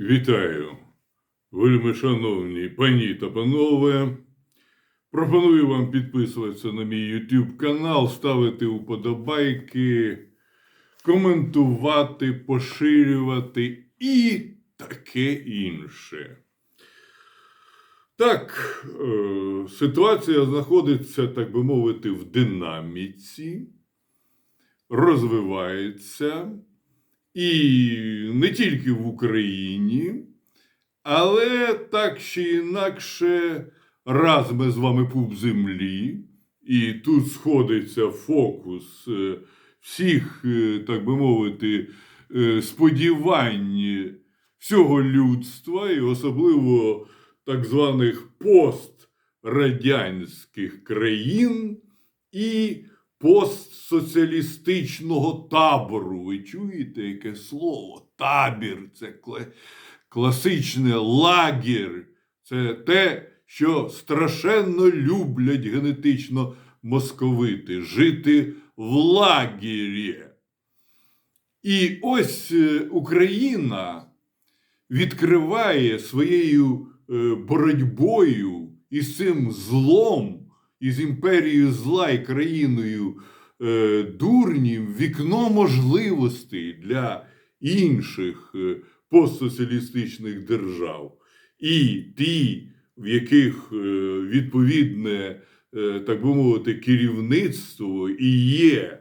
Вітаю, вельми шановні пані та панове. Пропоную вам підписуватися на мій YouTube канал, ставити уподобайки, коментувати, поширювати і таке інше. Так, е, ситуація знаходиться, так би мовити, в динаміці, розвивається. І не тільки в Україні, але так чи інакше, раз ми з вами пуп землі, і тут сходиться фокус е, всіх, е, так би мовити, е, сподівань всього людства, і особливо так званих пострадянських країн і постсоціалістичного табору. Ви чуєте, яке слово? Табір це класичне лагер. Це те, що страшенно люблять генетично московити жити в лагері. І ось е, Україна відкриває своєю е, боротьбою із цим злом, із імперією зла і країною е, дурнів вікно можливостей для інших е, постсоціалістичних держав. І ті, в яких е, відповідне, е, так би мовити, керівництво і є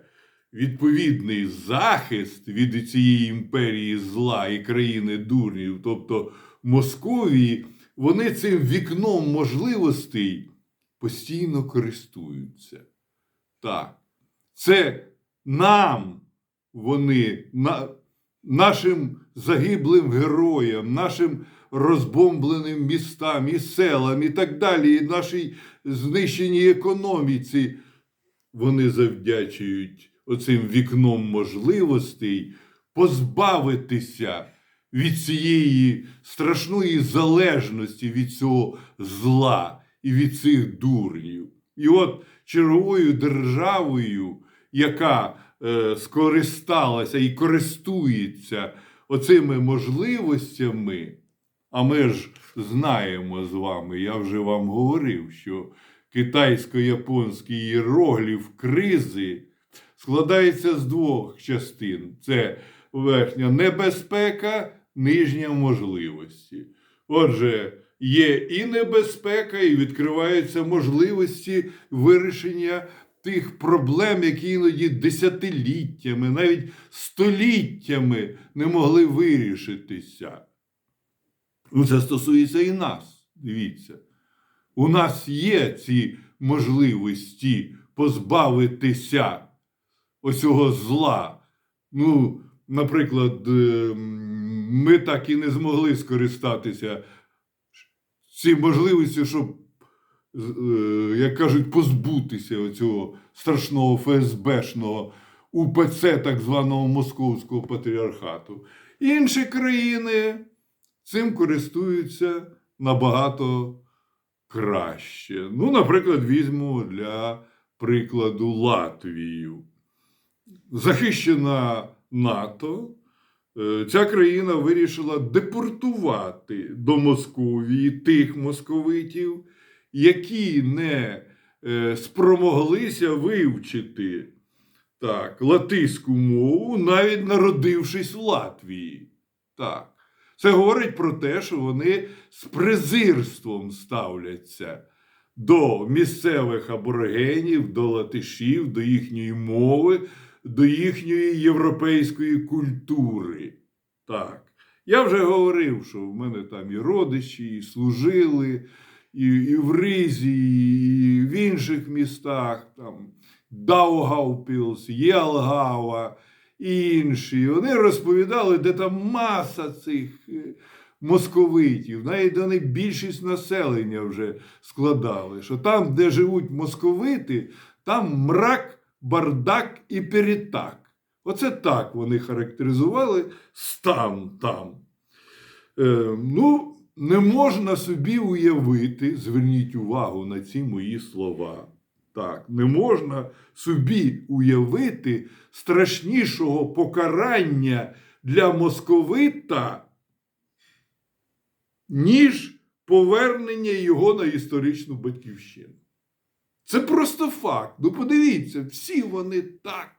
відповідний захист від цієї імперії зла і країни дурнів, тобто Московії, вони цим вікном можливостей постійно користуються. Так. Це нам вони, на, нашим загиблим героям, нашим розбомбленим містам і селам і так далі, і нашій знищеній економіці, вони завдячують оцим вікном можливостей позбавитися від цієї страшної залежності від цього зла і від цих дурнів. І от черговою державою, яка е, скористалася і користується оцими можливостями, а ми ж знаємо з вами, я вже вам говорив, що китайсько-японський іерогліф кризи складається з двох частин: це верхня небезпека, нижня можливості. Отже, є і небезпека, і відкриваються можливості вирішення тих проблем, які іноді десятиліттями, навіть століттями не могли вирішитися. Ну, це стосується і нас. Дивіться. У нас є ці можливості позбавитися оцього зла. Ну, наприклад, е, ми так і не змогли скористатися цією можливістю, щоб, е, як кажуть, позбутися цього страшного ФСБшного УПЦ так званого Московського патріархату. Інші країни цим користуються набагато краще. Ну, наприклад, візьмемо для прикладу Латвію. Захищена НАТО, ця країна вирішила депортувати до Московії тих московитів, які не е, спромоглися вивчити так, латиську мову, навіть народившись в Латвії. Так. Це говорить про те, що вони з презирством ставляться до місцевих аборигенів, до латишів, до їхньої мови, до їхньої європейської культури. Так. Я вже говорив, що в мене там і родичі, і служили, і, і в Ризі, і в інших містах, там Даугавпілс, Єлгава і інші. Вони розповідали, де там маса цих е, московитів, навіть вони більшість населення вже складали, що там, де живуть московити, там мрак, бардак і перетак. Оце так вони характеризували стан там. Е, ну, не можна собі уявити, зверніть увагу на ці мої слова. Так, не можна собі уявити страшнішого покарання для московита, ніж повернення його на історичну батьківщину. Це просто факт. Ну, подивіться, всі вони так,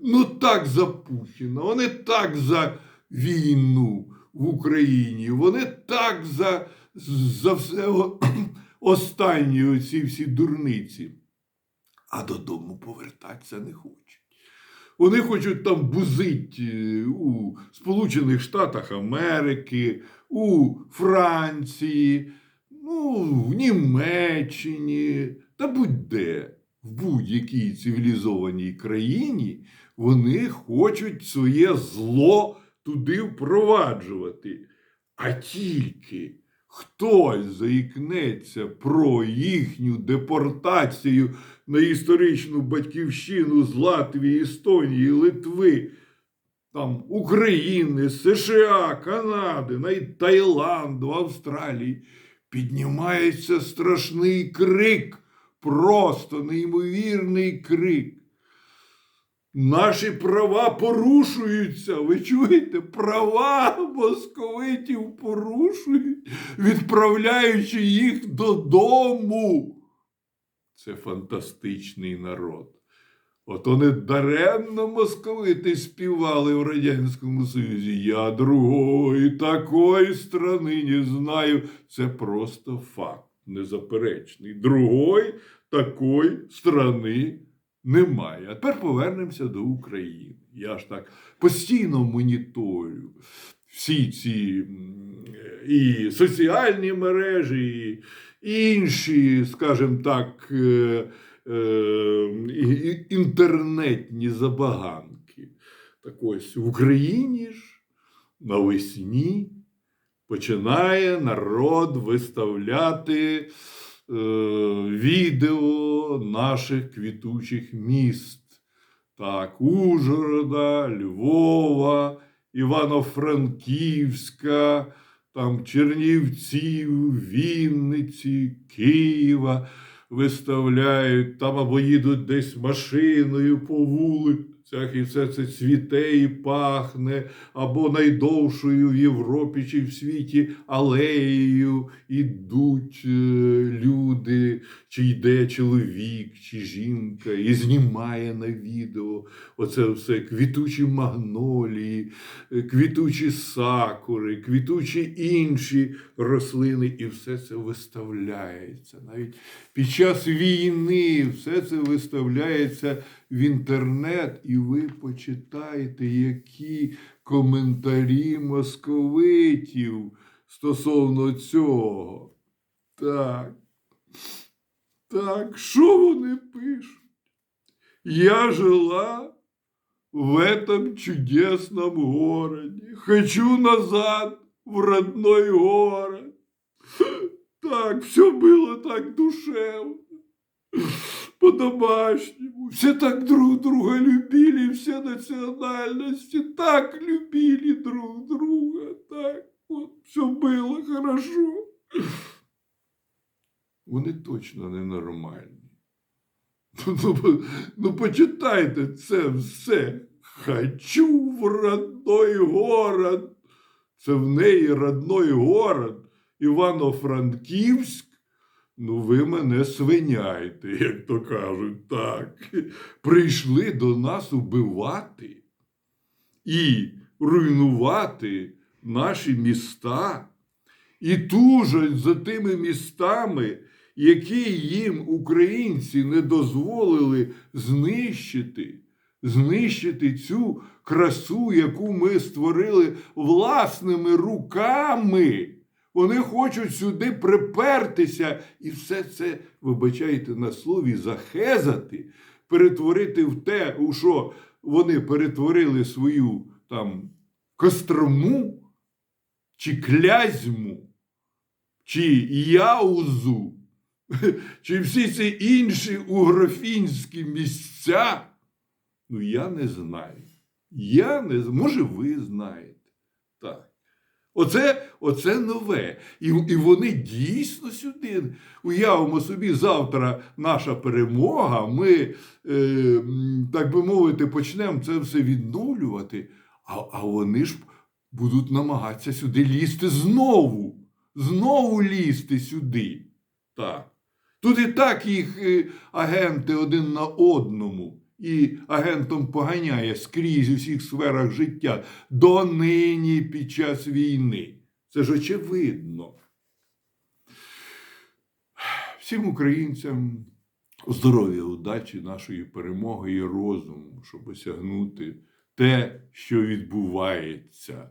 ну так за Путіна, вони так за війну в Україні, вони так за, за все останні оці всі дурниці. А додому повертатися не хочуть. Вони хочуть там бузить е, у Сполучених Штатах Америки, у Франції, ну, в Німеччині та будь-де, в будь-якій цивілізованій країні вони хочуть своє зло туди впроваджувати. А тільки хтось заікнеться про їхню депортацію на історичну батьківщину з Латвії, Естонії, Литви, там, України, США, Канади, навіть Таїланду, Австралії, піднімається страшний крик, просто неймовірний крик. Наші права порушуються. Ви чуєте? Права московитів порушують, відправляючи їх додому. Це фантастичний народ. От вони даремно московити співали в Радянському Союзі. Я другої такої страни не знаю. Це просто факт незаперечний. Другої такої страни немає. А тепер повернемося до України. Я ж так постійно моніторю всі ці і соціальні мережі, і інші, скажімо так, е, е, інтернетні забаганки. Так ось в Україні ж навесні починає народ виставляти е, відео наших квітучих міст. Так, Ужгорода, Львова, Івано-Франківська, там Чернівців, Вінниці, Києва виставляють, там або їдуть десь машиною по вулицях, і все це цвіте і пахне, або найдовшою в Європі чи в світі алеєю ідуть е, люди, чи йде чоловік, чи жінка, і знімає на відео оце все. Квітучі магнолії, е, квітучі сакури, квітучі інші рослини, і все це виставляється. Навіть під час війни все це виставляється в інтернет, і ви почитаєте, які коментарі московитів стосовно цього. Так. Так, що вони пишуть? Я жила в этом чудесном городе. Хочу назад в родной город. Так, все было так душевно, по-домашнему. Все так друг друга любили, все национальности так любили друг друга. Так, все было хорошо. Вони точно ненормальні. Ну, ну, ну, почитайте це все. Хочу в родной город. Це в неї родной город. Івано-Франківськ. Ну, ви мене свиняйте, як то кажуть, так. Прийшли до нас убивати і руйнувати наші міста, і тужать за тими містами, які їм українці не дозволили знищити, знищити цю красу, яку ми створили власними руками. Вони хочуть сюди припертися і все це, вибачайте на слові, захезати, перетворити в те, у що вони перетворили свою там кострому чи клязьму, чи яузу, чи всі ці інші угрофінські місця. Ну, я не знаю. Я не. Може, ви знаєте. Так. Оце, оце нове. І, і вони дійсно сюди. Уявимо собі, завтра наша перемога. Ми, е, так би мовити, почнемо це все відновлювати, а, а вони ж будуть намагатися сюди лізти знову. знову лізти сюди. Так. Тут і так їх е, агенти один на одному, і агентом поганяє скрізь у всіх сферах життя донині під час війни. Це ж очевидно. Всім українцям здоров'я, удачі, нашої перемоги і розуму, щоб осягнути те, що відбувається